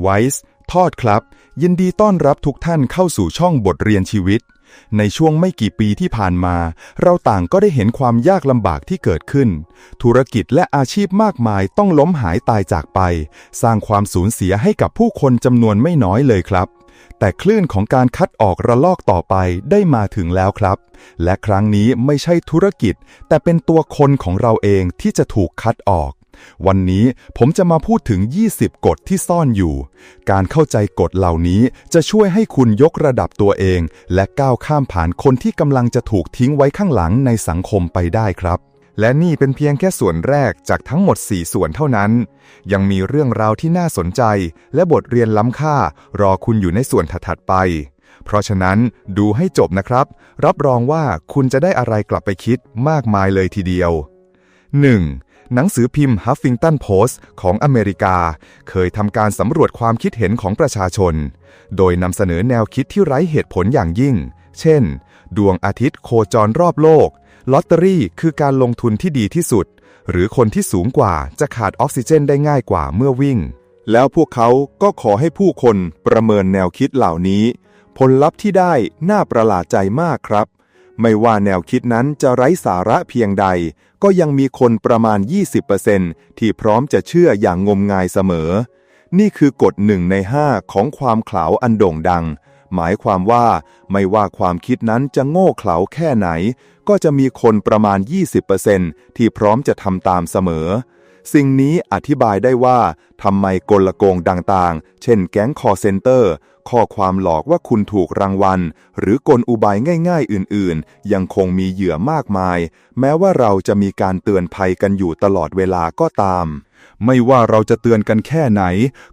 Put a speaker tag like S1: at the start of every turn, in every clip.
S1: ไวส์ทอดครับ ยินดีต้อนรับทุกท่านเข้าสู่ช่องบทเรียนชีวิต ในช่วงไม่กี่ปีที่ผ่านมา เราต่างก็ได้เห็นความยากลำบากที่เกิดขึ้น ธุรกิจและอาชีพมากมายต้องล้มหายตายจากไป สร้างความสูญเสียให้กับผู้คนจำนวนไม่น้อยเลยครับ แต่คลื่นของการคัดออกระลอกต่อไปได้มาถึงแล้วครับ และครั้งนี้ไม่ใช่ธุรกิจ แต่เป็นตัวคนของเราเองที่จะถูกคัดออก วันนี้ผมจะมาพูดถึง 20 กฎที่ซ่อนอยู่ การเข้าใจกฎเหล่านี้จะช่วยให้คุณยกระดับตัวเอง และก้าวข้ามผ่านคนที่กำลังจะถูกทิ้งไว้ข้างหลังในสังคมไปได้ครับ และนี่เป็นเพียงแค่ส่วนแรกจากทั้งหมด 4 ส่วนเท่านั้น ยังมีเรื่องราวที่น่าสนใจ และบทเรียนล้ำค่า รอคุณอยู่ในส่วนถัดๆไป เพราะฉะนั้นดูให้จบนะครับ รับรองว่าคุณจะได้อะไรกลับไปคิดมากมายเลยทีเดียว 1. หนังสือพิมพ์ Huffington Post ของอเมริกา เคยทำการสำรวจความคิดเห็นของประชาชน โดยนำเสนอแนวคิดที่ไร้เหตุผลอย่างยิ่ง เช่น ดวงอาทิตย์โคจรรอบโลก ลอตเตอรี่คือการลงทุนที่ดีที่สุด หรือคนที่สูงกว่าจะขาดออกซิเจนได้ง่ายกว่าเมื่อวิ่ง แล้วพวกเขาก็ขอให้ผู้คนประเมินแนวคิดเหล่านี้ ผลลัพธ์ที่ได้น่าประหลาดใจมากครับ ไม่ว่าแนวคิดนั้นจะไร้สาระเพียงใด ก็ยังมีคนประมาณ 20%ที่พร้อมจะเชื่ออย่างงมงายเสมอ นี่คือกฎหนึ่งในห้าของความขลาอันโด่งดัง หมายความว่าไม่ว่าความคิดนั้นจะโง่เขลาแค่ไหน ก็จะมีคนประมาณ 20%ที่พร้อมจะทำตามเสมอ สิ่งนี้อธิบายได้ว่าทำไมกลโกงต่างๆ เช่นแก๊งคอเซนเตอร์ ข้อความหลอกว่าคุณถูกรางวัล หรือกลอุบายง่าย ๆ อื่นๆ ยังคงมีเหยื่อมากมาย แม้ว่าเราจะมีการเตือนภัยกันอยู่ตลอดเวลาก็ตาม ไม่ว่าเราจะเตือนกันแค่ไหน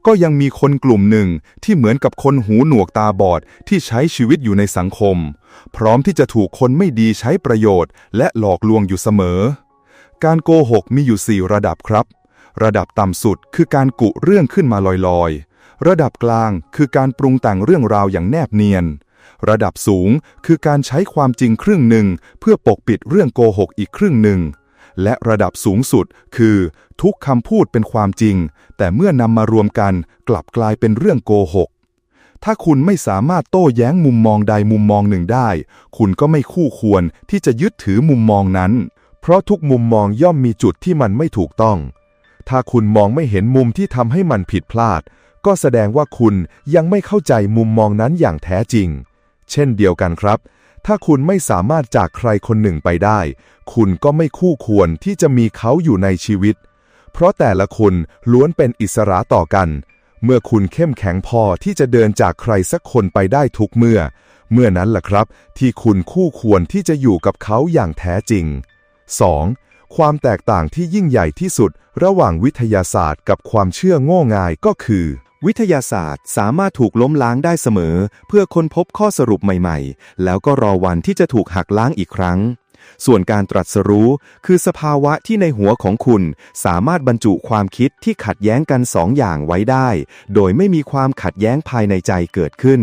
S1: ก็ยังมีคนกลุ่มหนึ่งที่เหมือนกับคนหูหนวกตาบอดที่ใช้ชีวิตอยู่ในสังคม พร้อมที่จะถูกคนไม่ดีใช้ประโยชน์ และหลอกลวงอยู่เสมอ การโกหกมีอยู่4ระดับครับ ระดับต่ำสุดคือการกุเรื่องขึ้นมาลอยๆ ระดับกลางคือการปรุงแต่งเรื่องราวอย่างแนบเนียน ระดับสูงคือการใช้ความจริงครึ่งหนึ่ง เพื่อปกปิดเรื่องโกหกอีกครึ่งหนึ่ง และระดับสูงสุดคือทุกคำพูดเป็นความจริง แต่เมื่อนำมารวมกันกลับกลายเป็นเรื่องโกหกถ้าคุณไม่สามารถโต้แย้งมุมมองใดมุมมองหนึ่งได้ คุณก็ไม่คู่ควรที่จะยึดถือมุมมองนั้น เพราะทุกมุมมองย่อมมีจุดที่มันไม่ถูกต้อง ถ้าคุณมองไม่เห็นมุมที่ทำให้มันผิดพลาด ก็แสดงว่าคุณยังไม่เข้าใจมุมมองนั้นอย่างแท้จริง เช่นเดียวกันครับ ถ้าคุณไม่สามารถจากใครคนหนึ่งไปได้ คุณก็ไม่คู่ควรที่จะมีเขาอยู่ในชีวิต เพราะแต่ละคนล้วนเป็นอิสระต่อกัน เมื่อคุณเข้มแข็งพอที่จะเดินจากใครสักคนไปได้ทุกเมื่อ เมื่อนั้นล่ะครับ ที่คุณคู่ควรที่จะอยู่กับเขาอย่างแท้จริง 2. ความแตกต่างที่ยิ่งใหญ่ที่สุดระหว่างวิทยาศาสตร์กับความเชื่อโง่งายก็คือ
S2: วิทยาศาสตร์สามารถถูกล้มล้างได้เสมอ เพื่อค้นพบข้อสรุปใหม่ๆ แล้วก็รอวันที่จะถูกหักล้างอีกครั้ง ส่วนการตรัสรู้คือสภาวะที่ในหัวของคุณ สามารถบรรจุความคิดที่ขัดแย้งกันสองอย่างไว้ได้ โดยไม่มีความขัดแย้งภายในใจเกิดขึ้น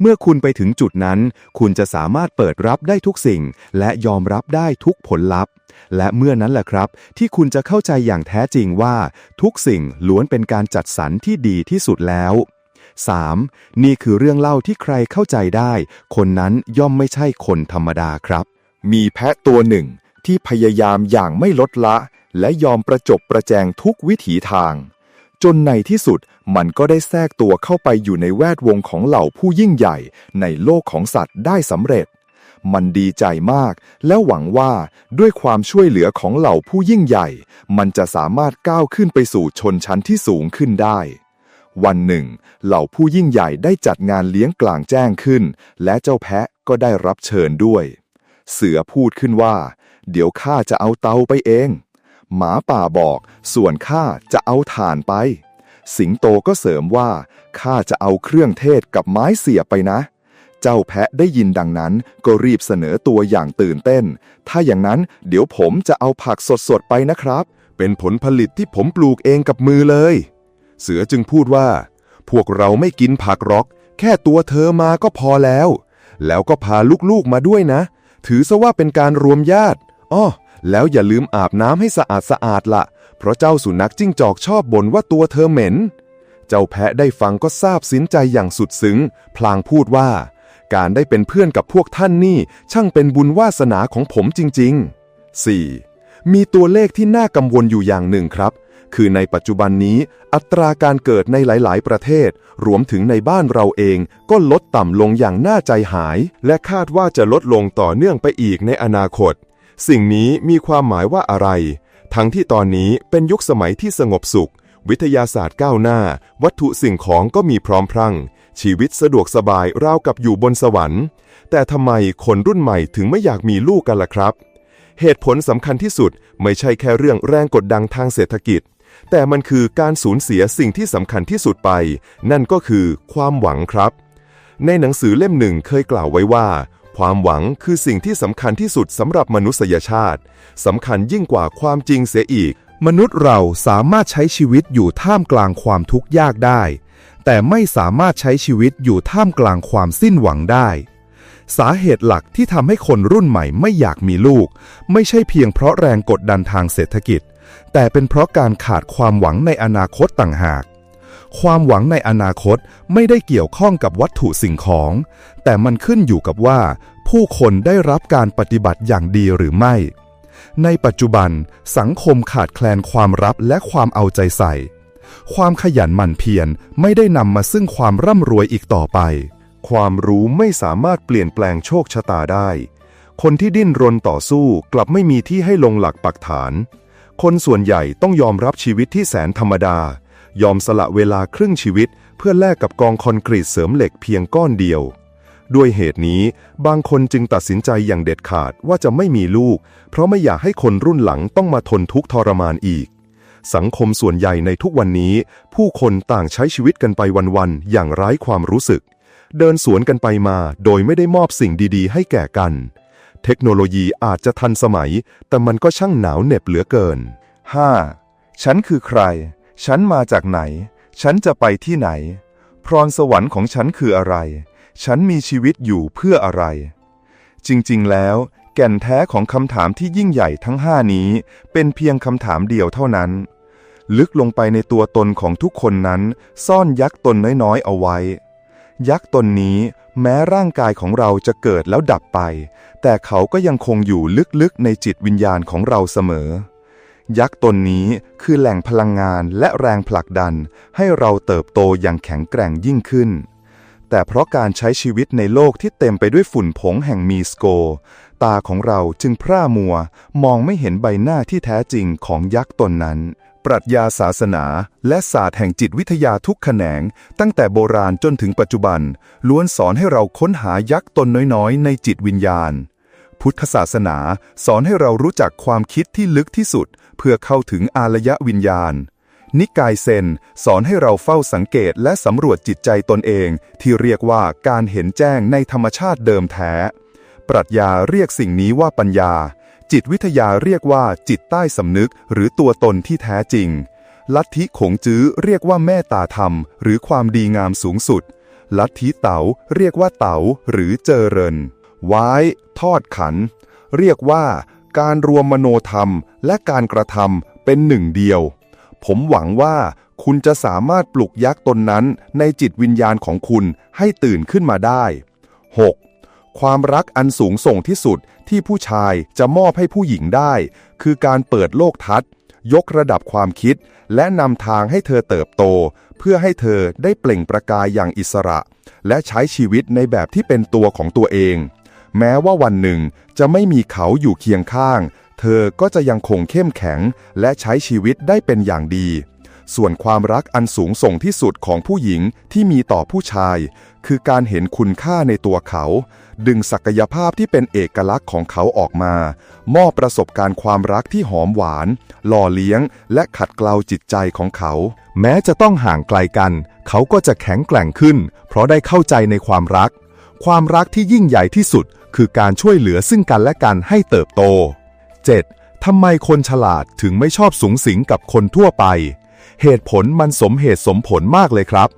S2: เมื่อคุณไปถึงจุดนั้น คุณจะสามารถเปิดรับได้ทุกสิ่ง และยอมรับได้ทุกผลลัพธ์ และเมื่อนั้นแหละครับ ที่คุณจะเข้าใจอย่างแท้จริงว่า ทุกสิ่งล้วนเป็นการจัดสรรที่ดีที่สุดแล้ว 3. นี่คือเรื่องเล่าที่ใครเข้าใจได้ คนนั้นย่อมไม่ใช่คนธรรมดาครับ
S1: มีแพะตัวหนึ่งที่พยายามอย่างไม่ลดละ และยอมประจบประแจงทุกวิถีทาง จนในที่สุดมันก็ได้แทรกตัวเข้าไปอยู่ในแวดวงของเหล่าผู้ยิ่งใหญ่ในโลกของสัตว์ได้สำเร็จ มันดีใจมาก และหวังว่าด้วยความช่วยเหลือของเหล่าผู้ยิ่งใหญ่ มันจะสามารถก้าวขึ้นไปสู่ชนชั้นที่สูงขึ้นได้ วันหนึ่ง เหล่าผู้ยิ่งใหญ่ได้จัดงานเลี้ยงกลางแจ้งขึ้น และเจ้าแพะก็ได้รับเชิญด้วย เสือพูดขึ้นว่า เดี๋ยวข้าจะเอาเตาไปเอง หมาป่าบอก ส่วนข้าจะเอาถ่านไป สิงโตก็เสริมว่าข้าจะเอาเครื่องเทศกับไม้เสียบไปนะ เจ้าแพะได้ยินดังนั้นก็รีบเสนอตัวอย่างตื่นเต้น ถ้าอย่างนั้นเดี๋ยวผมจะเอาผักสดๆไปนะครับ เป็นผลผลิตที่ผมปลูกเองกับมือเลย เสือจึงพูดว่า พวกเราไม่กินผักหรอก แค่ตัวเธอมาก็พอแล้ว แล้วก็พาลูกๆมาด้วยนะ ถือซะว่าเป็นการรวมญาติอ้อ แล้วอย่าลืมอาบน้ำให้สะอาดสะอาดละเพราะเจ้าสุนัขจิ้งจอกชอบบ่นว่าตัวเธอเหม็น
S2: เจ้าแพะได้ฟังก็ซาบซึ้งใจอย่างสุดซึ้ง พลางพูดว่า การได้เป็นเพื่อนกับพวกท่านนี่ช่างเป็นบุญวาสนาของผมจริง ๆ 4. มีตัวเลขที่น่ากังวลอยู่อย่างหนึ่งครับ คือในปัจจุบันนี้อัตราการเกิดในหลาย ๆ ประเทศ รวมถึงในบ้านเราเองก็ลดต่ำลงอย่างน่าใจหาย และคาดว่าจะลดลงต่อเนื่องไปอีกในอนาคต สิ่งนี้มีความหมายว่าอะไร ทั้งที่ตอนนี้เป็นยุคสมัยที่สงบสุข วิทยาศาสตร์ก้าวหน้า วัตถุสิ่งของก็มีพร้อมพรั่ง ชีวิตสะดวกสบายราวกับอยู่บนสวรรค์ แต่ทำไมคนรุ่นใหม่ถึงไม่อยากมีลูกกันล่ะครับ เหตุผลสำคัญที่สุดไม่ใช่แค่เรื่องแรงกดดันทางเศรษฐกิจ แต่มันคือการสูญเสียสิ่งที่สำคัญที่สุดไป นั่นก็คือความหวังครับในหนังสือเล่มหนึ่งเคยกล่าวไว้ว่า ความหวังคือสิ่งที่สำคัญที่สุดสำหรับมนุษยชาติสำคัญยิ่งกว่าความจริงเสียอีก
S1: มนุษย์เราสามารถใช้ชีวิตอยู่ท่ามกลางความทุกข์ยากได้ แต่ไม่สามารถใช้ชีวิตอยู่ท่ามกลางความสิ้นหวังได้ สาเหตุหลักที่ทำให้คนรุ่นใหม่ไม่อยากมีลูก ไม่ใช่เพียงเพราะแรงกดดันทางเศรษฐกิจ แต่เป็นเพราะการขาดความหวังในอนาคตต่างหาก ความหวังในอนาคตไม่ได้เกี่ยวข้องกับวัตถุสิ่งของ แต่มันขึ้นอยู่กับว่า ผู้คนได้รับการปฏิบัติอย่างดีหรือไม่ ในปัจจุบัน สังคมขาดแคลนความรับและความเอาใจใส่ ความขยันหมั่นเพียรไม่ได้นำมาซึ่งความร่ำรวยอีกต่อไป
S2: ความรู้ไม่สามารถเปลี่ยนแปลงโชคชะตาได้ คนที่ดิ้นรนต่อสู้กลับไม่มีที่ให้ลงหลักปักฐาน คนส่วนใหญ่ต้องยอมรับชีวิตที่แสนธรรมดา ยอมสละเวลาครึ่งชีวิต เพื่อแลกกับกองคอนกรีตเสริมเหล็กเพียงก้อนเดียว ด้วยเหตุนี้บางคนจึงตัดสินใจอย่างเด็ดขาดว่าจะไม่มีลูก เพราะไม่อยากให้คนรุ่นหลังต้องมาทนทุกข์ทรมานอีก สังคมส่วนใหญ่ในทุกวันนี้ ผู้คนต่างใช้ชีวิตกันไปวันๆอย่างไร้ความรู้สึก เดินสวนกันไปมาโดยไม่ได้มอบสิ่งดีๆ ให้แก่กัน เทคโนโลยีอาจจะทันสมัย แต่มันก็ช่างหนาวเหน็บเหลือเกิน 5. ฉันคือใคร ฉันมาจากไหน ฉันจะไปที่ไหน พรสวรรค์ของฉันคืออะไร ฉันมีชีวิตอยู่เพื่ออะไร จริงๆ แล้ว แก่นแท้ของคำถามที่ยิ่งใหญ่ทั้งห้านี้ เป็นเพียงคำถามเดียวเท่านั้น ลึกลงไปในตัวตนของทุกคนนั้น ซ่อนยักษ์ตนน้อยๆ เอาไว้ ยักษ์ตนนี้แม้ร่างกายของเราจะเกิดแล้วดับไป แต่เขาก็ยังคงอยู่ลึกๆ ในจิตวิญญาณของเราเสมอ ยักษ์ตนนี้คือแหล่งพลังงานและแรงผลักดัน ให้เราเติบโตอย่างแข็งแกร่งยิ่งขึ้น แต่เพราะการใช้ชีวิตในโลกที่เต็มไปด้วยฝุ่นผงแห่งมีสโก ตาของเราจึงพร่ามัว มองไม่เห็นใบหน้าที่แท้จริงของยักษ์ตนนั้น ปรัชญาศาสนา และศาสตร์แห่งจิตวิทยาทุกแขนง ตั้งแต่โบราณจนถึงปัจจุบัน ล้วนสอนให้เราค้นหายักษ์ตนน้อยๆ ในจิตวิญญาณพุทธศาสนาสอนให้เรารู้จักความคิดที่ลึกที่สุด เพื่อเข้าถึงอารยวิญญาณ นิกายเซนสอนให้เราเฝ้าสังเกตและสำรวจจิตใจตนเอง ที่เรียกว่าการเห็นแจ้งในธรรมชาติเดิมแท้ ปรัชญาเรียกสิ่งนี้ว่าปัญญา จิตวิทยาเรียกว่าจิตใต้สำนึกหรือตัวตนที่แท้จริง ลัทธิขงจื้อเรียกว่าแม่ตาธรรม หรือความดีงามสูงสุด ลัทธิเต๋าเรียกว่าเต๋าหรือเจริญไว้ทอดขัน เรียกว่า การรวมมโนธรรมและการกระทำเป็นหนึ่งเดียว ผมหวังว่าคุณจะสามารถปลุกยักษ์ตนนั้นในจิตวิญญาณของคุณให้ตื่นขึ้นมาได้ 6. ความรักอันสูงส่งที่สุดที่ผู้ชายจะมอบให้ผู้หญิงได้ คือการเปิดโลกทัศน์ ยกระดับความคิด และนำทางให้เธอเติบโต เพื่อให้เธอได้เปล่งประกายอย่างอิสระ และใช้ชีวิตในแบบที่เป็นตัวของตัวเอง แม้ว่าวันหนึ่งจะไม่มีเขาอยู่เคียงข้าง เธอก็จะยังคงเข้มแข็ง และใช้ชีวิตได้เป็นอย่างดี ส่วนความรักอันสูงส่งที่สุดของผู้หญิงที่มีต่อผู้ชาย คือการเห็นคุณค่าในตัวเขา ดึงศักยภาพที่เป็นเอกลักษณ์ของเขาออกมา มอบประสบการณ์ความรักที่หอมหวาน หล่อเลี้ยง และขัดเกลาจิตใจของเขา แม้จะต้องห่างไกลกัน เขาก็จะแข็งแกร่งขึ้น เพราะได้เข้าใจในความรัก ความรักที่ยิ่งใหญ่ที่สุด คือการช่วยเหลือซึ่งกันและกันให้เติบโต 7. ทำไมคนฉลาดถึงไม่ชอบสูงสิงกับคนทั่วไป เหตุผลมันสมเหตุสมผลมากเลยครับ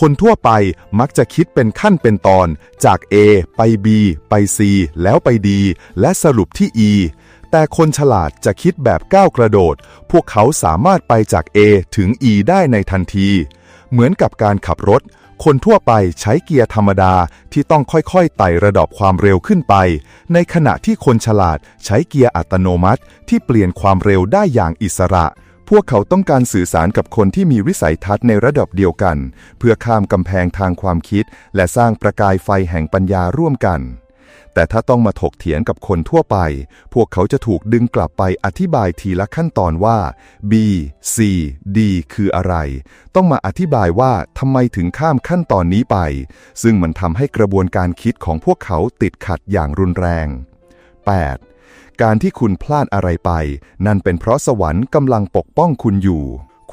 S2: คนทั่วไปมักจะคิดเป็นขั้นเป็นตอน จาก A ไป B ไป C แล้วไป D และสรุปที่ E แต่คนฉลาดจะคิดแบบก้าวกระโดด พวกเขาสามารถไปจาก A ถึง E ได้ในทันที
S1: เหมือนกับการขับรถ คนทั่วไปใช้เกียร์ธรรมดาที่ต้องค่อยๆไต่ระดับความเร็วขึ้นไป ในขณะที่คนฉลาดใช้เกียร์อัตโนมัติที่เปลี่ยนความเร็วได้อย่างอิสระ พวกเขาต้องการสื่อสารกับคนที่มีวิสัยทัศน์ในระดับเดียวกัน เพื่อข้ามกำแพงทางความคิด และสร้างประกายไฟแห่งปัญญาร่วมกัน แต่ถ้าต้องมาถกเถียงกับคนทั่วไป พวกเขาจะถูกดึงกลับไปอธิบายทีละขั้นตอนว่า B C D คืออะไร ต้องมาอธิบายว่าทำไมถึงข้ามขั้นตอนนี้ไป ซึ่งมันทำให้กระบวนการคิดของพวกเขาติดขัดอย่างรุนแรง 8. การที่คุณพลาดอะไรไป นั่นเป็นเพราะสวรรค์กำลังปกป้องคุณอยู่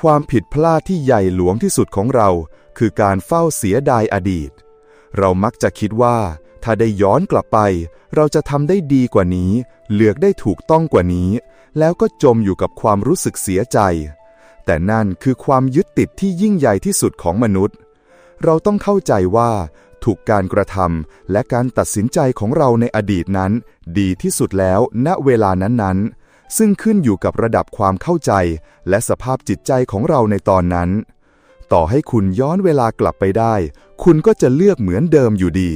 S1: ความผิดพลาดที่ใหญ่หลวงที่สุดของเรา คือการเฝ้าเสียดายอดีต เรามักจะคิดว่า ถ้าได้ย้อนกลับไป เราจะทำได้ดีกว่านี้ เลือกได้ถูกต้องกว่านี้ แล้วก็จมอยู่กับความรู้สึกเสียใจ แต่นั่นคือความยึดติดที่ยิ่งใหญ่ที่สุดของมนุษย์ เราต้องเข้าใจว่า ถูกการกระทำและการตัดสินใจของเราในอดีตนั้น ดีที่สุดแล้วณเวลานั้นๆ ซึ่งขึ้นอยู่กับระดับความเข้าใจ และสภาพจิตใจของเราในตอนนั้น ต่อให้คุณย้อนเวลากลับไปได้ คุณก็จะเลือกเหมือนเดิมอยู่ดี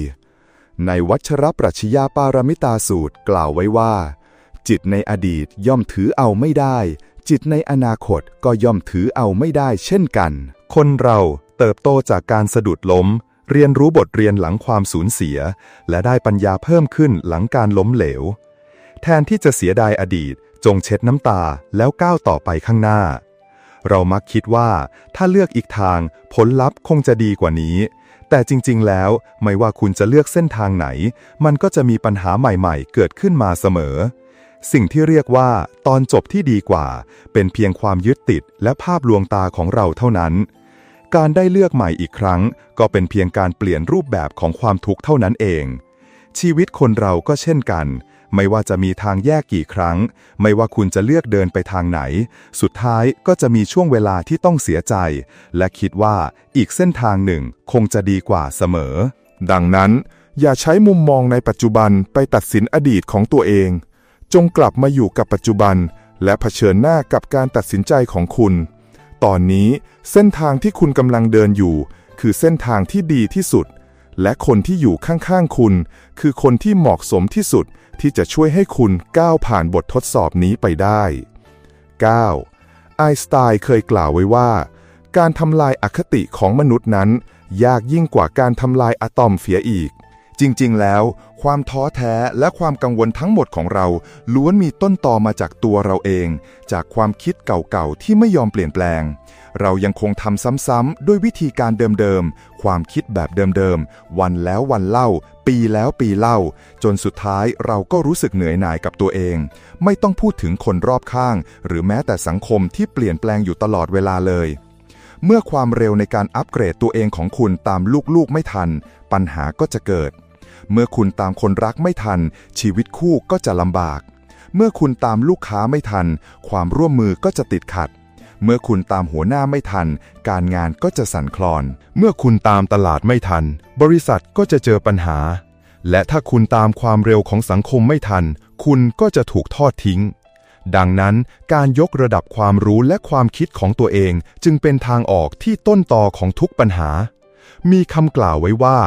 S1: ในวัชรปรัชญาปารมิตาสูตรกล่าวไว้ว่า จิตในอดีตย่อมถือเอาไม่ได้ จิตในอนาคตก็ย่อมถือเอาไม่ได้เช่นกัน คนเราเติบโตจากการสะดุดล้ม เรียนรู้บทเรียนหลังความสูญเสีย และได้ปัญญาเพิ่มขึ้นหลังการล้มเหลว แทนที่จะเสียดายอดีต จงเช็ดน้ำตาแล้วก้าวต่อไปข้างหน้า เรามักคิดว่าถ้าเลือกอีกทางผลลัพธ์คงจะดีกว่านี้ แต่จริงๆ แล้วไม่ว่าคุณจะเลือกเส้นทางไหน มันก็จะมีปัญหาใหม่ๆ เกิดขึ้นมาเสมอ สิ่งที่เรียกว่าตอนจบที่ดีกว่า เป็นเพียงความยึดติดและภาพลวงตาของเราเท่านั้น การได้เลือกใหม่อีกครั้ง ก็เป็นเพียงการเปลี่ยนรูปแบบของความทุกข์เท่านั้นเอง ชีวิตคนเราก็เช่นกัน ไม่ว่าจะมีทางแยกกี่ครั้ง ไม่ว่าคุณจะเลือกเดินไปทางไหน สุดท้ายก็จะมีช่วงเวลาที่ต้องเสียใจ และคิดว่าอีกเส้นทางหนึ่งคงจะดีกว่าเสมอ
S3: ดังนั้น อย่าใช้มุมมองในปัจจุบันไปตัดสินอดีตของตัวเอง จงกลับมาอยู่กับปัจจุบัน และเผชิญหน้ากับการตัดสินใจของคุณ ตอนนี้เส้นทางที่คุณกำลังเดินอยู่ คือเส้นทางที่ดีที่สุด และคนที่อยู่ข้างๆคุณ คือคนที่เหมาะสมที่สุดที่จะช่วยให้คุณก้าวผ่านบททดสอบนี้ไปได้ 9. ไอสไตน์เคยกล่าวไว้ว่า การทำลายอคติของมนุษย์นั้น ยากยิ่งกว่าการทำลายอะตอมเสียอีก จริงๆ แล้ว ความท้อแท้และความกังวลทั้งหมดของเรา ล้วนมีต้นตอมาจากตัวเราเอง จากความคิดเก่าๆ ที่ไม่ยอมเปลี่ยนแปลง เรายังคงทำซ้ำๆ ด้วยวิธีการเดิมๆ ความคิดแบบเดิมๆ วันแล้ววันเล่า ปีแล้วปีเล่า จนสุดท้ายเราก็รู้สึกเหนื่อยหน่ายกับตัวเอง ไม่ต้องพูดถึงคนรอบข้าง หรือแม้แต่สังคมที่เปลี่ยนแปลงอยู่ตลอดเวลาเลยเมื่อความเร็วในการอัปเกรดตัวเองของคุณตามลูกๆไม่ทัน ปัญหาก็จะเกิด เมื่อคุณตามคนรักไม่ทัน ชีวิตคู่ก็จะลำบาก เมื่อคุณตามลูกค้าไม่ทัน ความร่วมมือก็จะติดขัด เมื่อคุณตามหัวหน้าไม่ทัน การงานก็จะสั่นคลอน เมื่อคุณตามตลาดไม่ทัน บริษัทก็จะเจอปัญหา และถ้าคุณตามความเร็วของสังคมไม่ทัน คุณก็จะถูกทอดทิ้ง ดังนั้นการยกระดับความรู้และความคิดของตัวเองจึงเป็นทางออกที่ต้นตอของทุกปัญหา มีคำกล่าวไว้ว่า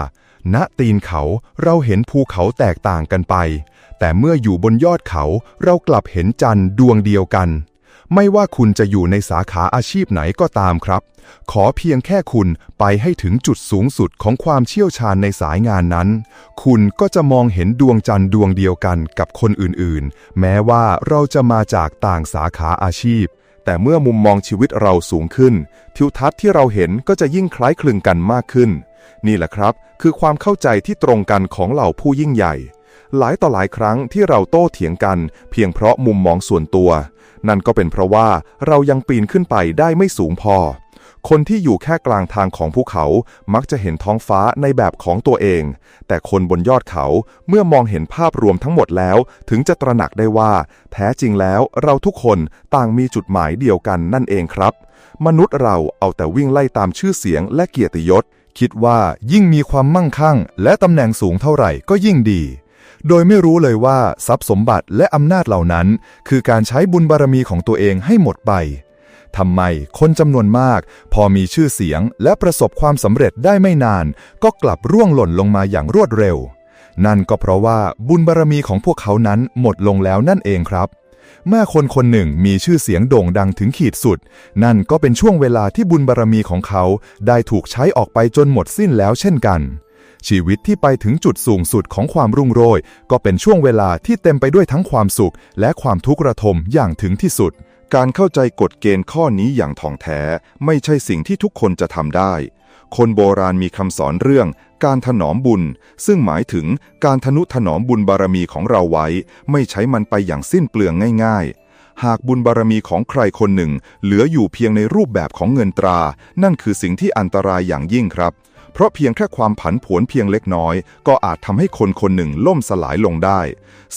S3: ณตีนเขาเราเห็นภูเขาแตกต่างกันไป แต่เมื่ออยู่บนยอดเขาเรากลับเห็นจันทร์ดวงเดียวกัน ไม่ว่าคุณจะอยู่ในสาขาอาชีพไหนก็ตามครับ ขอเพียงแค่คุณไปให้ถึงจุดสูงสุดของความเชี่ยวชาญในสายงานนั้น คุณก็จะมองเห็นดวงจันทร์ดวงเดียวกันกับคนอื่นๆ แม้ว่าเราจะมาจากต่างสาขาอาชีพ แต่เมื่อมุมมองชีวิตเราสูงขึ้น ทิวทัศน์ที่เราเห็นก็จะยิ่งคล้ายคลึงกันมากขึ้น นี่แหละครับ คือความเข้าใจที่ตรงกันของเหล่าผู้ยิ่งใหญ่ หลายต่อหลายครั้งที่เราโต้เถียงกัน เพียงเพราะมุมมองส่วนตัว นั่นก็เป็นเพราะว่าเรายังปีนขึ้นไปได้ไม่สูงพอ คนที่อยู่แค่กลางทางของภูเขามักจะเห็นท้องฟ้าในแบบของตัวเอง แต่คนบนยอดเขาเมื่อมองเห็นภาพรวมทั้งหมดแล้ว ถึงจะตระหนักได้ว่า แท้จริงแล้วเราทุกคนต่างมีจุดหมายเดียวกันนั่นเองครับ มนุษย์เราเอาแต่วิ่งไล่ตามชื่อเสียงและเกียรติยศ คิดว่ายิ่งมีความมั่งคั่ง และตำแหน่งสูงเท่าไหร่ก็ยิ่งดี โดยไม่รู้เลยว่าทรัพย์สมบัติและอำนาจเหล่านั้น คือการใช้บุญบารมีของตัวเองให้หมดไป
S1: ทำไมคนจำนวนมาก พอมีชื่อเสียงและประสบความสำเร็จได้ไม่นาน ก็กลับร่วงหล่นลงมาอย่างรวดเร็ว นั่นก็เพราะว่าบุญบารมีของพวกเขานั้นหมดลงแล้วนั่นเองครับ เมื่อคนคนหนึ่งมีชื่อเสียงโด่งดังถึงขีดสุด นั่นก็เป็นช่วงเวลาที่บุญบารมีของเขาได้ถูกใช้ออกไปจนหมดสิ้นแล้วเช่นกัน ชีวิตที่ไปถึงจุดสูงสุดของความรุ่งโรย ก็เป็นช่วงเวลาที่เต็มไปด้วยทั้งความสุข และความทุกข์ระทมอย่างถึงที่สุด
S3: การเข้าใจกฎเกณฑ์ข้อนี้อย่างถ่องแท้ ไม่ใช่สิ่งที่ทุกคนจะทำได้ คนโบราณมีคำสอนเรื่อง การถนอมบุญ ซึ่งหมายถึงการทนุถนอมบุญบารมีของเราไว้ ไม่ใช้มันไปอย่างสิ้นเปลืองง่าย ๆ หากบุญบารมีของใครคนหนึ่ง เหลืออยู่เพียงในรูปแบบของเงินตรา นั่นคือสิ่งที่อันตรายอย่างยิ่งครับ เพราะเพียงแค่ความผันผวนเพียงเล็กน้อย ก็อาจทำให้คนคนหนึ่งล่มสลายลงได้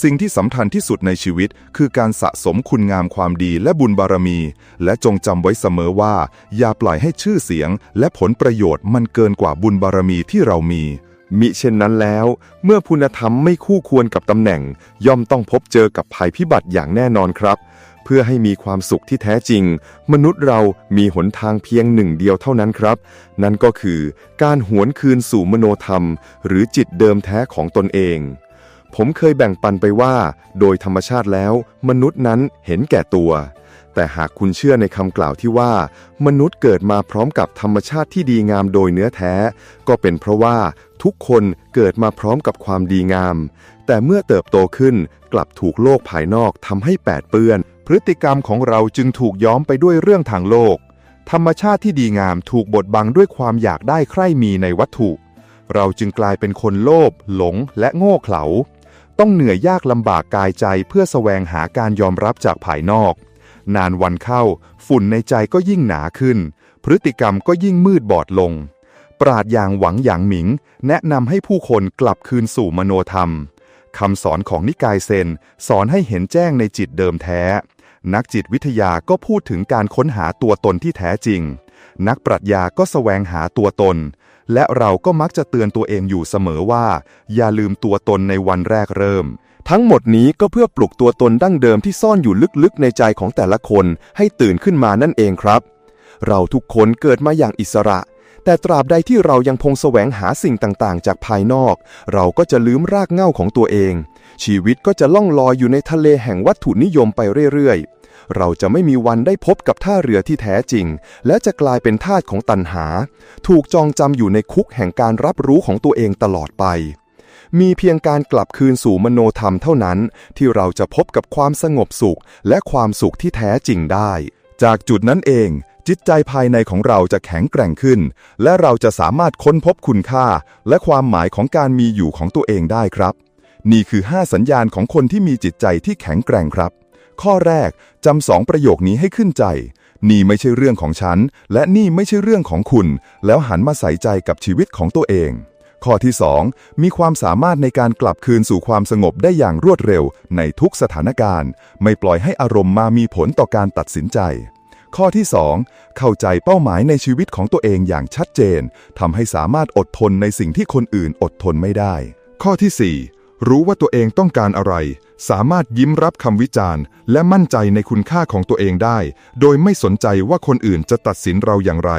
S3: สิ่งที่สำคัญที่สุดในชีวิต คือการสะสมคุณงามความดีและบุญบารมี และจงจำไว้เสมอว่า อย่าปล่อยให้ชื่อเสียง และผลประโยชน์มันเกินกว่าบุญบารมีที่เรามี
S2: มิเช่นนั้นแล้ว เมื่อคุณธรรมไม่คู่ควรกับตำแหน่ง ย่อมต้องพบเจอกับภัยพิบัติอย่างแน่นอนครับ เพื่อให้มีความสุขที่แท้จริง มนุษย์เรามีหนทางเพียงหนึ่งเดียวเท่านั้นครับ นั่นก็คือการหวนคืนสู่มโนธรรม หรือจิตเดิมแท้ของตนเอง ผมเคยแบ่งปันไปว่า โดยธรรมชาติแล้ว มนุษย์นั้นเห็นแก่ตัว แต่หากคุณเชื่อในคำกล่าวที่ว่า มนุษย์เกิดมาพร้อมกับธรรมชาติที่ดีงามโดยเนื้อแท้ ก็เป็นเพราะว่าทุกคนเกิดมาพร้อมกับความดีงาม แต่เมื่อเติบโตขึ้นกลับถูกโลกภายนอกทำให้แปดเปื้อน
S3: พฤติกรรมของเราจึงถูกย้อมไปด้วยเรื่องทางโลก ธรรมชาติที่ดีงามถูกบดบังด้วยความอยากได้ใคร่มีในวัตถุ เราจึงกลายเป็นคนโลภหลงและโง่เขลา ต้องเหนื่อยยากลำบากกายใจเพื่อแสวงหาการยอมรับจากภายนอก นานวันเข้า ฝุ่นในใจก็ยิ่งหนาขึ้น พฤติกรรมก็ยิ่งมืดบอดลง ปราดอย่างหวังอย่างหมิง แนะนำให้ผู้คนกลับคืนสู่มโนธรรมคำสอนของนิกายเซน สอนให้เห็นแจ้งในจิตเดิมแท้ นักจิตวิทยาก็พูดถึงการค้นหาตัวตนที่แท้จริง นักปรัชญาก็แสวงหาตัวตน และเราก็มักจะเตือนตัวเองอยู่เสมอว่า อย่าลืมตัวตนในวันแรกเริ่ม
S2: ทั้งหมดนี้ก็เพื่อปลุกตัวตนดั้งเดิมที่ซ่อนอยู่ลึกๆ ในใจของแต่ละคนให้ตื่นขึ้นมานั่นเองครับ เราทุกคนเกิดมาอย่างอิสระ แต่ตราบใดที่เรายังคงแสวงหาสิ่งต่างๆ จากภายนอก เราก็จะลืมรากเหง้าของตัวเอง ชีวิตก็จะล่องลอยอยู่ในทะเลแห่งวัตถุนิยมไปเรื่อยๆ เราจะไม่มีวันได้พบกับท่าเรือที่แท้จริง และจะกลายเป็นทาสของตันหา ถูกจองจำอยู่ในคุกแห่งการรับรู้ของตัวเองตลอดไป มีเพียงการกลับคืนสู่มโนธรรมเท่านั้นที่เราจะพบกับความสงบสุขและความสุขที่แท้จริงได้
S1: จากจุดนั้นเอง จิตใจภายในของเราจะแข็งแกร่งขึ้น และเราจะสามารถค้นพบคุณค่า และความหมายของการมีอยู่ของตัวเองได้ครับ นี่คือ 5 สัญญาณของคนที่มีจิตใจที่แข็งแกร่งครับ ข้อแรกจำสองประโยคนี้ให้ขึ้นใจ นี่ไม่ใช่เรื่องของฉัน และนี่ไม่ใช่เรื่องของคุณ แล้วหันมาใส่ใจกับชีวิตของตัวเอง ข้อที่ 2 มีความสามารถในการกลับคืนสู่ความสงบได้อย่างรวดเร็ว ในทุกสถานการณ์ ไม่ปล่อยให้อารมณ์มามีผลต่อการตัดสินใจ ข้อที่ 2 เข้าใจเป้าหมายในชีวิตของตัวเองอย่างชัดเจนทำให้สามารถอดทนในสิ่งที่คนอื่นอดทนไม่ได้ ข้อที่ 4 รู้ว่าตัวเองต้องการอะไร สามารถยิ้มรับคำวิจารณ์ และมั่นใจในคุณค่าของตัวเองได้ โดยไม่สนใจว่าคนอื่นจะตัดสินเราอย่างไร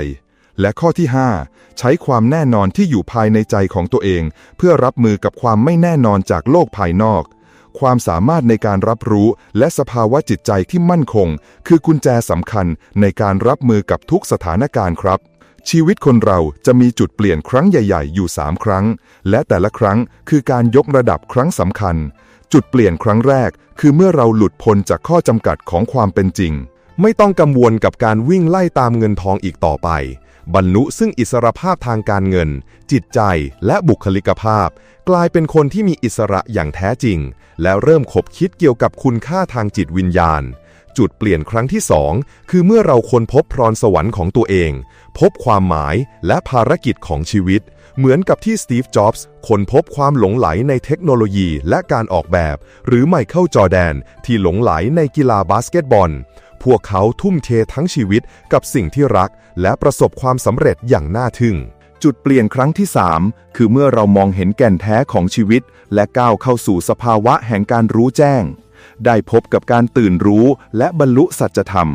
S1: และข้อที่ 5 ใช้ความแน่นอนที่อยู่ภายในใจของตัวเอง เพื่อรับมือกับความไม่แน่นอนจากโลกภายนอก ความสามารถในการรับรู้และสภาวะจิตใจที่มั่นคง คือกุญแจสำคัญในการรับมือกับทุกสถานการณ์ครับ ชีวิตคนเราจะมีจุดเปลี่ยนครั้งใหญ่ๆ อยู่ 3 ครั้ง และแต่ละครั้งคือการยกระดับครั้งสำคัญ จุดเปลี่ยนครั้งแรก คือเมื่อเราหลุดพ้นจากข้อจำกัดของความเป็นจริง
S2: ไม่ต้องกังวลกับการวิ่งไล่ตามเงินทองอีกต่อไป บรรลุซึ่งอิสรภาพทางการเงิน จิตใจและบุคลิกภาพ กลายเป็นคนที่มีอิสระอย่างแท้จริง และเริ่มคบคิดเกี่ยวกับคุณค่าทางจิตวิญญาณ จุดเปลี่ยนครั้งที่สองคือเมื่อเราค้นพบพรสวรรค์ของตัวเอง พบความหมายและภารกิจของชีวิต เหมือนกับที่สตีฟ จ็อบส์ค้นพบความหลงไหลในเทคโนโลยีและการออกแบบ หรือไมเคิลจอร์แดน ที่หลงไหลในกีฬาบาสเกตบอล พวกเขาทุ่มเททั้งชีวิตกับสิ่งที่รัก และประสบความสำเร็จอย่างน่าทึ่ง
S1: จุดเปลี่ยนครั้งที่ 3 คือเมื่อเรามองเห็นแก่นแท้ของชีวิต และก้าวเข้าสู่สภาวะแห่งการรู้แจ้ง ได้พบกับการตื่นรู้และบรรลุสัจธรรม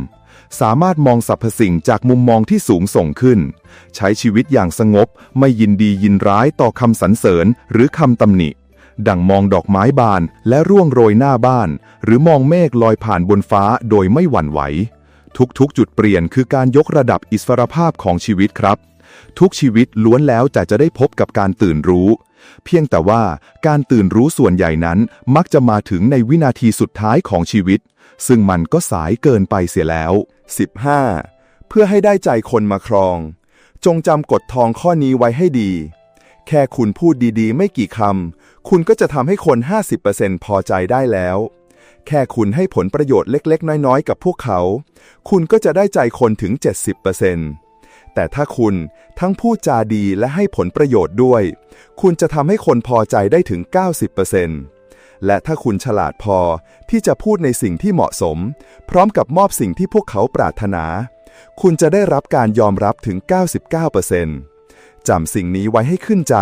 S2: สามารถมองสรรพสิ่งจากมุมมองที่สูงส่งขึ้น ใช้ชีวิตอย่างสงบ ไม่ยินดียินร้ายต่อคำสรรเสริญหรือคำตำหนิ ดั่งมองดอกไม้บานและร่วงโรยหน้าบ้าน หรือมองเมฆลอยผ่านบนฟ้าโดยไม่หวั่นไหว ทุกๆ จุดเปลี่ยนคือการยกระดับอิสรภาพของชีวิตครับ ทุกชีวิตล้วนแล้วแต่จะได้พบกับการตื่นรู้ เพียงแต่ว่าการตื่นรู้ส่วนใหญ่นั้นมักจะมาถึงในวินาทีสุดท้ายของชีวิต ซึ่งมันก็สายเกินไปเสียแล้ว 15. เพื่อให้ได้ใจคนมาครอง จงจำกฎทองข้อนี้ไว้ให้ดี แค่คุณพูดดีๆ ไม่กี่คำ คุณก็จะทำให้คน 50%พอใจได้แล้ว แค่คุณให้ผลประโยชน์เล็ก ๆ น้อย ๆ กับพวกเขา คุณก็จะได้ใจคนถึง 70%แต่ถ้าคุณทั้งพูดจาดีและให้ผลประโยชน์ด้วย คุณจะทำให้คนพอใจได้ถึง 90%และถ้าคุณฉลาดพอที่จะพูดในสิ่งที่เหมาะสม พร้อมกับมอบสิ่งที่พวกเขาปรารถนา คุณจะได้รับการยอมรับถึง 99% จำสิ่งนี้ไว้ให้ขึ้นใจ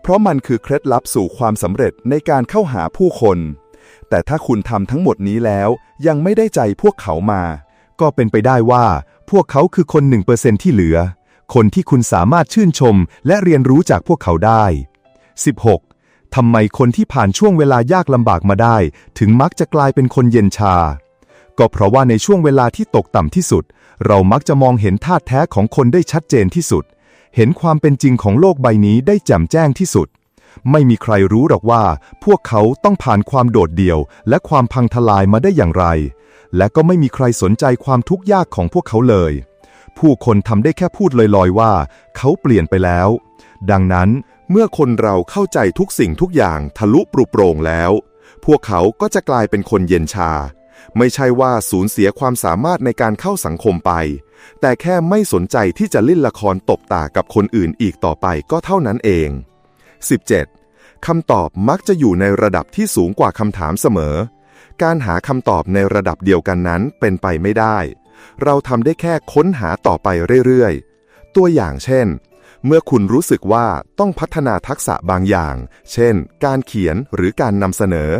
S2: เพราะมันคือเคล็ดลับสู่ความสำเร็จในการเข้าหาผู้คน แต่ถ้าคุณทำทั้งหมดนี้แล้ว ยังไม่ได้ใจพวกเขามา ก็เป็นไปได้ว่า พวกเขาคือคน1%ที่เหลือ คนที่คุณสามารถชื่นชมและเรียนรู้จากพวกเขาได้ 16. ทำไมคนที่ผ่านช่วงเวลายากลำบากมาได้ ถึงมักจะกลายเป็นคนเย็นชา ก็เพราะว่าในช่วงเวลาที่ตกต่ำที่สุด เรามักจะมองเห็นธาตุแท้ของคนได้ชัดเจนที่สุด เห็นความเป็นจริงของโลกใบนี้ได้แจ่มแจ้งที่สุด ไม่มีใครรู้หรอกว่า พวกเขาต้องผ่านความโดดเดี่ยว และความพังทลายมาได้อย่างไร และก็ไม่มีใครสนใจความทุกข์ยากของพวกเขาเลย ผู้คนทำได้แค่พูดลอยๆว่า เขาเปลี่ยนไปแล้ว ดังนั้นเมื่อคนเราเข้าใจทุกสิ่งทุกอย่างทะลุปรุโปร่งแล้ว พวกเขาก็จะกลายเป็นคนเย็นชา ไม่ใช่ว่าสูญเสียความสามารถในการเข้าสังคมไป แต่แค่ไม่สนใจที่จะเล่นละครตบตากับคนอื่นอีกต่อไปก็เท่านั้นเอง 17. คำตอบมักจะอยู่ในระดับที่สูงกว่าคำถามเสมอ การหาคำตอบในระดับเดียวกันนั้นเป็นไปไม่ได้ เราทำได้แค่ค้นหาต่อไปเรื่อยๆ ตัวอย่างเช่นเมื่อคุณรู้สึกว่าต้องพัฒนาทักษะบางอย่าง เช่น การเขียนหรือการนำเสนอ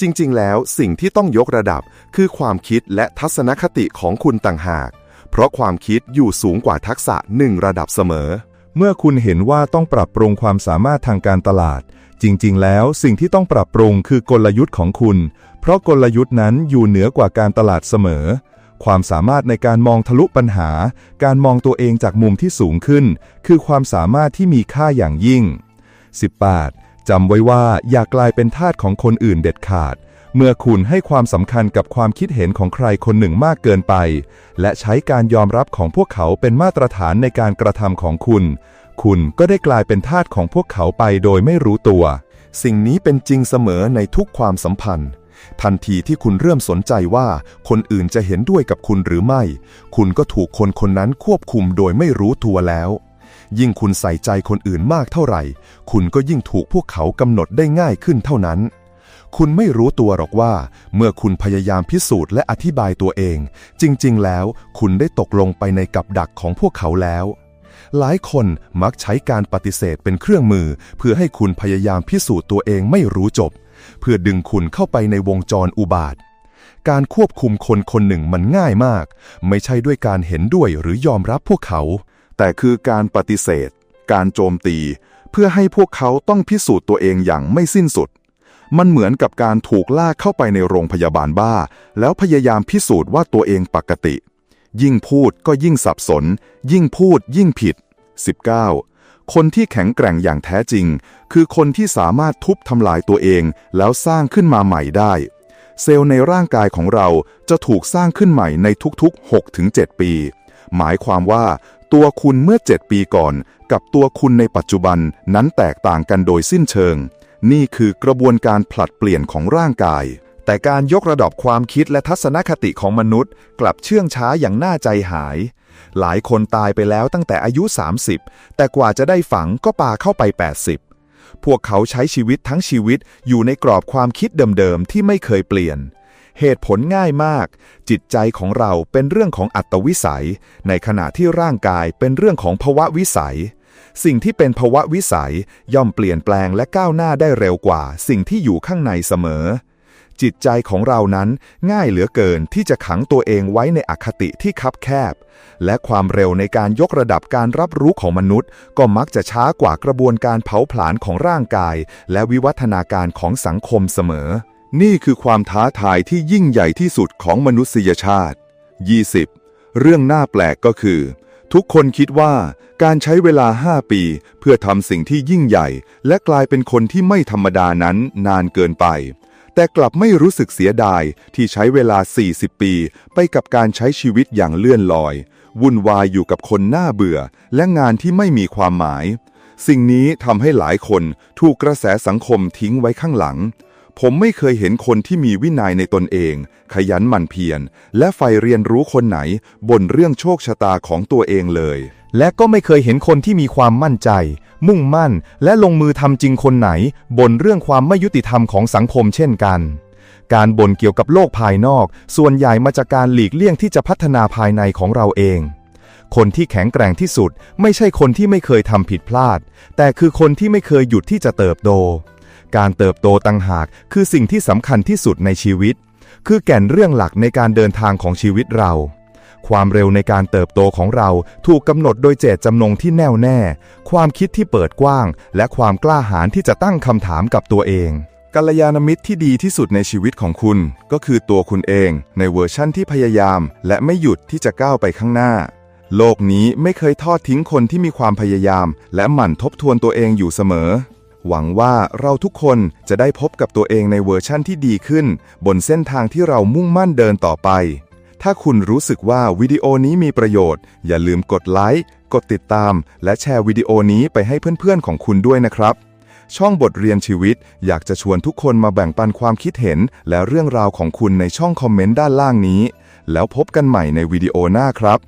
S2: จริง ๆ แล้วสิ่งที่ต้องยกระดับคือความคิดและทัศนคติของคุณต่างหาก เพราะความคิดอยู่สูงกว่าทักษะหนึ่งระดับเสมอ
S1: เมื่อคุณเห็นว่าต้องปรับปรุงความสามารถทางการตลาด จริง ๆ แล้วสิ่งที่ต้องปรับปรุงคือกลยุทธ์ของคุณ เพราะกลยุทธ์นั้นอยู่เหนือกว่าการตลาดเสมอความสามารถในการมองทะลุปัญหา การมองตัวเองจากมุมที่สูงขึ้น คือความสามารถที่มีค่าอย่างยิ่ง 18. จำไว้ว่าอย่ากลายเป็นทาสของคนอื่นเด็ดขาด เมื่อคุณให้ความสำคัญกับความคิดเห็นของใครคนหนึ่งมากเกินไป และใช้การยอมรับของพวกเขาเป็นมาตรฐานในการกระทำของคุณ คุณก็ได้กลายเป็นทาสของพวกเขาไปโดยไม่รู้ตัว
S3: สิ่งนี้เป็นจริงเสมอในทุกความสัมพันธ์ทันทีที่คุณเริ่มสนใจว่าคนอื่นจะเห็นด้วยกับคุณหรือไม่ คุณก็ถูกคนคนนั้นควบคุมโดยไม่รู้ตัวแล้ว ยิ่งคุณใส่ใจคนอื่นมากเท่าไหร่ คุณก็ยิ่งถูกพวกเขากำหนดได้ง่ายขึ้นเท่านั้น คุณไม่รู้ตัวหรอกว่า เมื่อคุณพยายามพิสูจน์และอธิบายตัวเอง จริง ๆ แล้วคุณได้ตกลงไปในกับดักของพวกเขาแล้วหลายคนมักใช้การปฏิเสธเป็นเครื่องมือ เพื่อให้คุณพยายามพิสูจน์ตัวเองไม่รู้จบ เพื่อดึงคุณเข้าไปในวงจรอุบาท การควบคุมคนคนหนึ่งมันง่ายมาก ไม่ใช่ด้วยการเห็นด้วยหรือยอมรับพวกเขา แต่คือการปฏิเสธ การโจมตี เพื่อให้พวกเขาต้องพิสูจน์ตัวเองอย่างไม่สิ้นสุด มันเหมือนกับการถูกลากเข้าไปในโรงพยาบาลบ้า แล้วพยายามพิสูจน์ว่าตัวเองปกติ ยิ่งพูดก็ยิ่งสับสน ยิ่งพูดยิ่งผิด 19. คนที่แข็งแกร่งอย่างแท้จริง คือคนที่สามารถทุบทำลายตัวเองแล้วสร้างขึ้นมาใหม่ได้เซลล์ในร่างกายของเราจะถูกสร้างขึ้นใหม่ในทุกๆ 6-7 ปี หมายความว่า ตัวคุณเมื่อ 7 ปีก่อน กับตัวคุณในปัจจุบันนั้นแตกต่างกันโดยสิ้นเชิง นี่คือกระบวนการผลัดเปลี่ยนของร่างกาย แต่การยกระดับความคิดและทัศนคติของมนุษย์ กลับเชื่องช้าอย่างน่าใจหาย หลายคนตายไปแล้วตั้งแต่อายุ 30 แต่กว่าจะได้ฝังก็ปาเข้าไป 80 พวกเขาใช้ชีวิตทั้งชีวิตอยู่ในกรอบความคิดเดิมๆที่ไม่เคยเปลี่ยน เหตุผลง่ายมาก จิตใจของเราเป็นเรื่องของอัตวิสัย ในขณะที่ร่างกายเป็นเรื่องของภวะวิสัย สิ่งที่เป็นภวะวิสัยย่อมเปลี่ยนแปลงและก้าวหน้าได้เร็วกว่า สิ่งที่อยู่ข้างในเสมอ
S1: จิตใจของเรานั้นง่ายเหลือเกินที่จะขังตัวเองไว้ในอคติที่คับแคบ และความเร็วในการยกระดับการรับรู้ของมนุษย์ ก็มักจะช้ากว่ากระบวนการเผาผลาญของร่างกาย และวิวัฒนาการของสังคมเสมอ นี่คือความท้าทายที่ยิ่งใหญ่ที่สุดของมนุษยชาติ 20. เรื่องน่าแปลกก็คือ ทุกคนคิดว่าการใช้เวลา 5 ปี เพื่อทำสิ่งที่ยิ่งใหญ่ และกลายเป็นคนที่ไม่ธรรมดานั้นนานเกินไป แต่กลับไม่รู้สึกเสียดายที่ใช้เวลา 40 ปี ไปกับการใช้ชีวิตอย่างเลื่อนลอย วุ่นวายอยู่กับคนหน้าเบื่อ และงานที่ไม่มีความหมาย สิ่งนี้ทำให้หลายคนถูกกระแสสังคมทิ้งไว้ข้างหลัง ผมไม่เคยเห็นคนที่มีวินัยในตนเอง ขยันหมั่นเพียร และใฝ่เรียนรู้คนไหนบนเรื่องโชคชะตาของตัวเองเลย
S2: และก็ไม่เคยเห็นคนที่มีความมั่นใจ มุ่งมั่น และลงมือทำจริงคนไหน บนเรื่องความไม่ยุติธรรมของสังคมเช่นกัน การบ่นเกี่ยวกับโลกภายนอก ส่วนใหญ่มาจากการหลีกเลี่ยงที่จะพัฒนาภายในของเราเองคนที่แข็งแกร่งที่สุด ไม่ใช่คนที่ไม่เคยทำผิดพลาด แต่คือคนที่ไม่เคยหยุดที่จะเติบโต การเติบโตต่างหาก คือสิ่งที่สำคัญที่สุดในชีวิต คือแก่นเรื่องหลักในการเดินทางของชีวิตเรา ความเร็วในการเติบโตของเราถูกกำหนดโดยเจตจำนงที่แน่วแน่ ความคิดที่เปิดกว้าง และความกล้าหาญที่จะตั้งคำถามกับตัวเอง
S1: กัลยาณมิตรที่ดีที่สุดในชีวิตของคุณ ก็คือตัวคุณเองในเวอร์ชั่นที่พยายาม และไม่หยุดที่จะก้าวไปข้างหน้า โลกนี้ไม่เคยทอดทิ้งคนที่มีความพยายาม และหมั่นทบทวนตัวเองอยู่เสมอ หวังว่าเราทุกคนจะได้พบกับตัวเองในเวอร์ชั่นที่ดีขึ้น บนเส้นทางที่เรามุ่งมั่นเดินต่อไป ถ้าคุณรู้สึกว่าวิดีโอนี้มีประโยชน์ อย่าลืมกดไลค์กดติดตาม และแชร์วิดีโอนี้ไปให้เพื่อนๆของคุณด้วยนะครับ ช่องบทเรียนชีวิต อยากจะชวนทุกคนมาแบ่งปันความคิดเห็น และเรื่องราวของคุณในช่องคอมเมนต์ด้านล่างนี้ แล้วพบกันใหม่ในวิดีโอหน้าครับ